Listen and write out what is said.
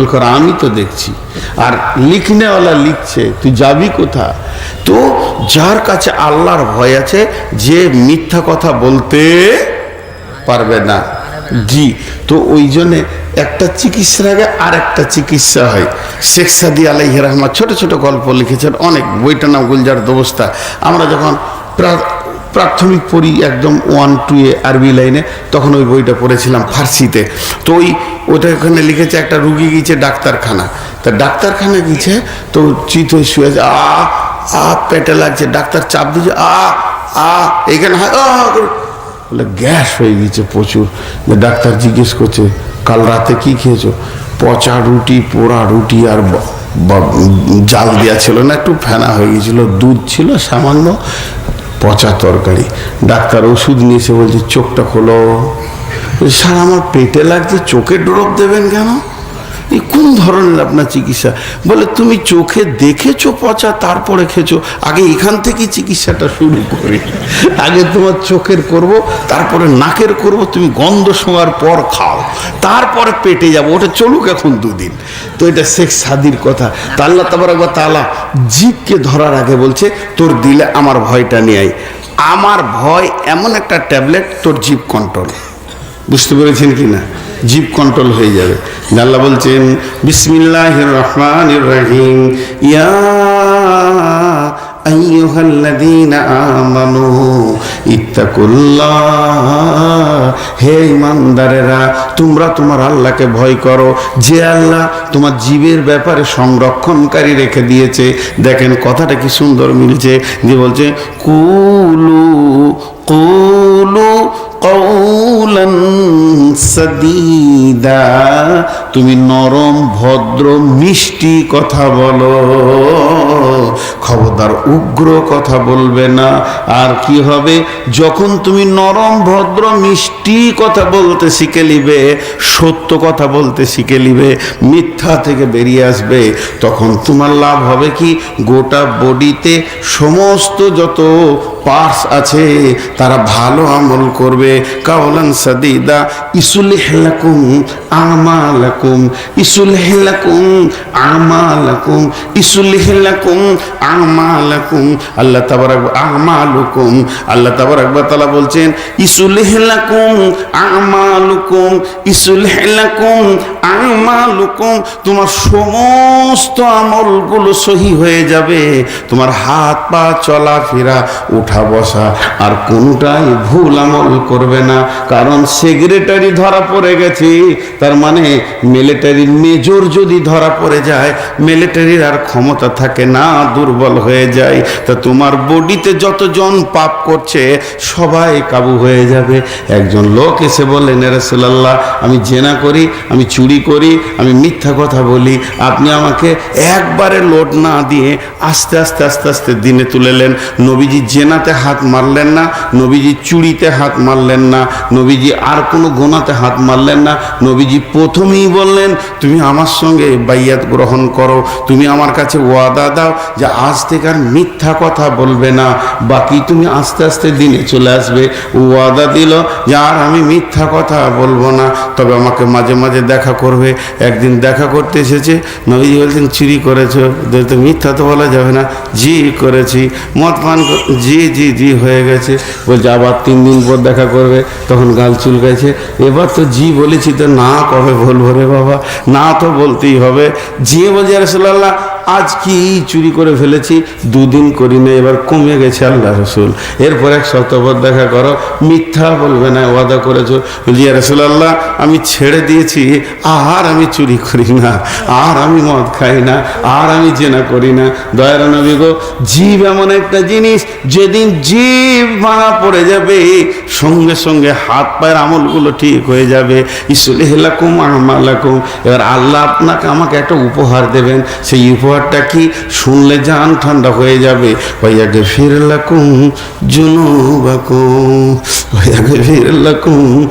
আমি তো দেখছি। আর লিখনেওয়ালা লিখছে, তুই যাবি কোথা তো যার কাছে আল্লাহর ভয় আছে, যে মিথ্যা কথা বলতে পারবে না। জি, তো ওই জন্যে একটা চিকিৎসার আগে আর একটা চিকিৎসা হয়। শেখ সাদি আলাইহ রহমান ছোট ছোট গল্প লিখেছেন অনেক, বইটার নাম গুলজার দোবস্তা। আমরা যখন প্রা- প্রাথমিক পড়ি একদম ওয়ান টু এ আরবি লাইনে, তখন ওই বইটা পড়েছিলাম ফার্সিতে। তো ওই ওটা ওখানে লিখেছে একটা রুগী গিয়েছে ডাক্তারখানা। তা ডাক্তারখানা গিয়েছে, তো চিত হয়ে শুয়ে আ আ, পেটে লাগছে, ডাক্তার চাপ দিয়েছে, আ আ, এখানে বলে গ্যাস হয়ে গেছে প্রচুর। ডাক্তার জিজ্ঞেস করছে, কাল রাতে কি খেয়েছো? পচা রুটি, পোড়া রুটি আর জাল দেওয়া ছিল না, একটু ফেনা হয়ে গেছিল দুধ ছিল সামান্য, পচা তরকারি। ডাক্তার ওষুধ নিয়েছে, বলছে, চোখটা খোলো। স্যার, আমার পেটে লাগছে, চোখে ড্রপ দেবেন কেন? এই কোন ধরনের আপনার চিকিৎসা? বলে, তুমি চোখে দেখেছ পচা, তারপরে খেছো আগে এখান থেকে চিকিৎসাটা শুরু করি। আগে তোমার চোখের করব, তারপরে নাকের করব, তুমি গন্ধ শোয়ার পর খাও। তারপরে পেটে যাব। ওটা চলুক এখন দুদিন। তো এটা শেখ সাদির কথা। তা আল্লাহ তালা জীবকে ধরার আগে বলছে, তোর দিলে আমার ভয়টা নিয়ে আমার ভয় এমন একটা ট্যাবলেট, তোর জীব কন্ট্রোল বুঝতে পেরেছেন কি না জীব কন্ট্রোল হয়ে যাবে। আল্লাহ বলছেন বিসমিল্লাহ রহমান রহিম ইয়া আইয়ুহাল্লাযীনা আমানু, ইত্তাকুল্লাহ। হে ইমানদারেরা, তোমরা তোমার আল্লাহকে ভয় করো। যে আল্লাহ তোমার জীবের ব্যাপারে সংরক্ষণকারী রেখে দিয়েছে। দেখেন কথাটা কি সুন্দর মিলছে। যে বলছে, কুলু কুলু কৌলন সদিদা তুমি নরম ভদ্র মিষ্টি কথা বলো। উগ্র কথা বলবে না। আর কি হবে? যখন তুমি নরম, ভদ্র, মিষ্টি কথা বলতে শিখে নিবে, সত্য কথা বলতে শিখে নিবে, মিথ্যা থেকে বেরিয়ে আসবে, তখন তোমার লাভ হবে কি? গোটা বডিতে সমস্ত যত পার্টস আছে, তারা ভালো আমল করবে। কাওলান সাদিদা, ইসুলিহ লাকুম আমালাকুম, ইসুলিহ লাকুম আমালাকুম, ইসুলিহ লাকুম আমালাকুম আল্লাহ তাবারাক আমালুকুম আল্লাহ তাবারাক তাআলা বলছেন ইসুলিহ লাকুম আমালুকুম ইসুলিহ লাকুম আমালুকুম তোমার সমস্ত আমলগুলো সহি হয়ে যাবে। তোমার হাত পা চলাফেরা, উঠা বসা, আর কোনটাই ভুল আমল করবে না। কারণ সেক্রেটারি ধরা পড়ে গেছে। তার মানে মিলিটারির মেজর যদি ধরা পড়ে যায়, মিলিটারির আর ক্ষমতা থাকে না, দুর্বল হয়ে যায়। তা তোমার বডিতে যতজন পাপ করছে, সবাই কাবু হয়ে যাবে। একজন লোক এসে বললেন রাসূলুল্লাহ, আমি জেনা করি, আমি চুরি করি, আমি মিথ্যা কথা বলি, আপনি আমাকে একবারে লোড না দিয়ে আস্তে আস্তে আস্তে আস্তে দিনে তুলেলেন। নবীজি জেনাতে হাত মারলেন না, নবীজি চুরিতে হাত মারলেন না, নবীজি আর কোনো গোনাতে হাত মারলেন না। নবীজি প্রথমেই বললেন, তুমি আমার সঙ্গে বাইয়াত গ্রহণ করো, তুমি আমার কাছে ওয়াদা দাও যে আজ থেকে আর মিথ্যা কথা বলবে না। বাকি তুমি আস্তে আস্তে দিনে চলে আসবে। ওয়াদা দিল যে আর আমি মিথ্যা কথা বলব না। তবে আমাকে মাঝে মাঝে দেখা করবে, একদিন দেখা করতে এসেছে। নবীজি বলছেন, চুরি করেছ মিথ্যা তো বলা যাবে না। জি, করেছি। মদ পান জি জি জি, হয়ে গেছে। বলছে, আবার তিন দিন পর দেখা করবে। তখন গাল চুল চুলকাইছে। এবার তো জি বলেছি তো না, কবে বলব রে বাবা? না তো বলতেই হবে। জি বলছে রসুল্লাহ আজ কি চুরি করে ফেলেছি? দুদিন করি না এবার কমে গেছে আল্লাহ রসুল। এরপর এক পর দেখা করো, মিথ্যা বলবে না, ওয়াদা করেছ। বলছি রসুল্লাহ আমি ছেড়ে দিয়েছি আর আমি চুরি করি না, আর আমি মদ খাই না, আর আমি জেনা করি না। দয়ার নবী গো, জীব এমন একটা জিনিস, যেদিন জীব ভাঙা পড়ে যাবে, সঙ্গে সঙ্গে হাত পায়ের আমলগুলো ঠিক হয়ে যাবে। ইসুল হেলাকুম আমালাকুম এবার আল্লাহ আপনাকে আমাকে একটা উপহার দেবেন। সেই উপহারটা কি? শুনলে জান ঠান্ডা হয়ে যাবে। ভাইয়াকে ফিরলাকুম জুনুবাকুম ভাইয়াকে ফিরলাকুম